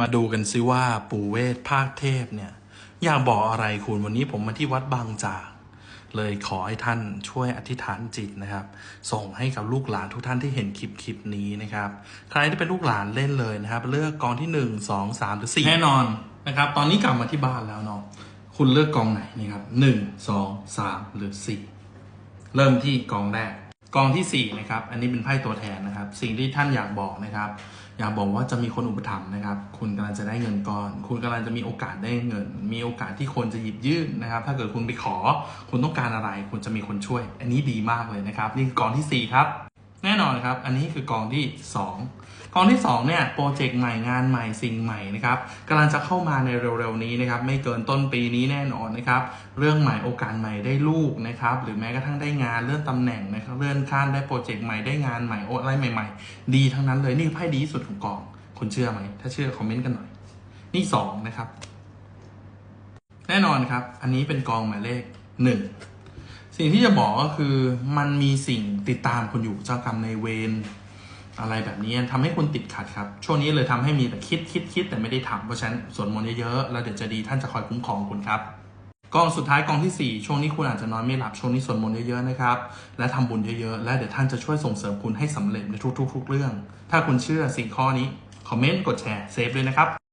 มาดูกันซิว่าปู่เวทภาคเทพเนี่ย อยากบอกอะไรคุณวันนี้ผมมาที่วัดบางจาก เลยขอให้ท่านช่วยอธิษฐานจิตนะครับ ส่งให้กับลูกหลานทุกท่านที่เห็นคลิปคลิปนี้นะครับ ใครที่เป็นลูกหลานเล่นเลยนะครับ เลือกกองที่หนึ่งสองสามหรือสี่แน่นอนนะครับ ตอนนี้กลับมาที่บ้านแล้วเนาะคุณเลือกกองไหนนี่ครับหนึ่งสองสามหรือสี่เริ่มที่กองแรก กองที่สี่นะครับ อันนี้เป็นไพ่ตัวแทนนะครับ สิ่งที่ท่านอยากบอกนะครับ อยากบอกว่าจะมีคนอุปถัมภ์นะครับ คุณกำลังจะได้เงินก้อน คุณกำลังจะมีโอกาสได้เงิน มีโอกาสที่คนจะหยิบยื่นนะครับ ถ้าเกิดคุณไปขอ คุณต้องการอะไร คุณจะมีคนช่วย อันนี้ดีมากเลยนะครับ นี่กองที่สี่ครับ แน่นอนครับ อันนี้คือกองที่ 2 กองที่ 2 เนี่ย โปรเจกต์ใหม่งานใหม่สิ่งใหม่นะครับกำลังจะเข้ามาในเร็วๆนี้นะครับ ไม่เกินต้นปีนี้แน่นอนนะครับ เรื่องใหม่โอกาสใหม่ได้ลูกนะครับ หรือแม้กระทั่งได้งานเลื่อนตำแหน่งนะครับ เลื่อนขั้นได้โปรเจกต์ใหม่ได้งานใหม่โอ้อะไรใหม่ ๆ ดีทั้งนั้นเลยนี่คือไพ่ดีที่สุดของกอง คุณเชื่อไหม ถ้าเชื่อคอมเมนต์กันหน่อย นี่สองนะครับ แน่นอนครับ อันนี้เป็นกองหมายเลขหนึ่ง สิ่งที่จะบอกก็คือมันมีสิ่งติดตามคุณอยู่เจ้ากรรมในเวรอะไรแบบนี้ทำให้คุณติดขัดครับ ช่วงนี้เลยทำให้มีแต่คิดคิดคิดแต่ไม่ได้ทำเพราะฉะนั้นสวดมนต์เยอะๆแล้วเดี๋ยวจะดีท่านจะคอยคุ้มครองคุณครับกองสุดท้ายกองที่ 4 ช่วงนี้คุณอาจจะนอนไม่หลับช่วงนี้สวดมนต์เยอะๆนะครับ และทำบุญเยอะๆ และเดี๋ยวท่านจะช่วยส่งเสริมคุณให้สำเร็จในทุกๆเรื่อง ถ้าคุณเชื่อสิ่งข้อนี้ คอมเมนต์กดแชร์เซฟเลยนะครับ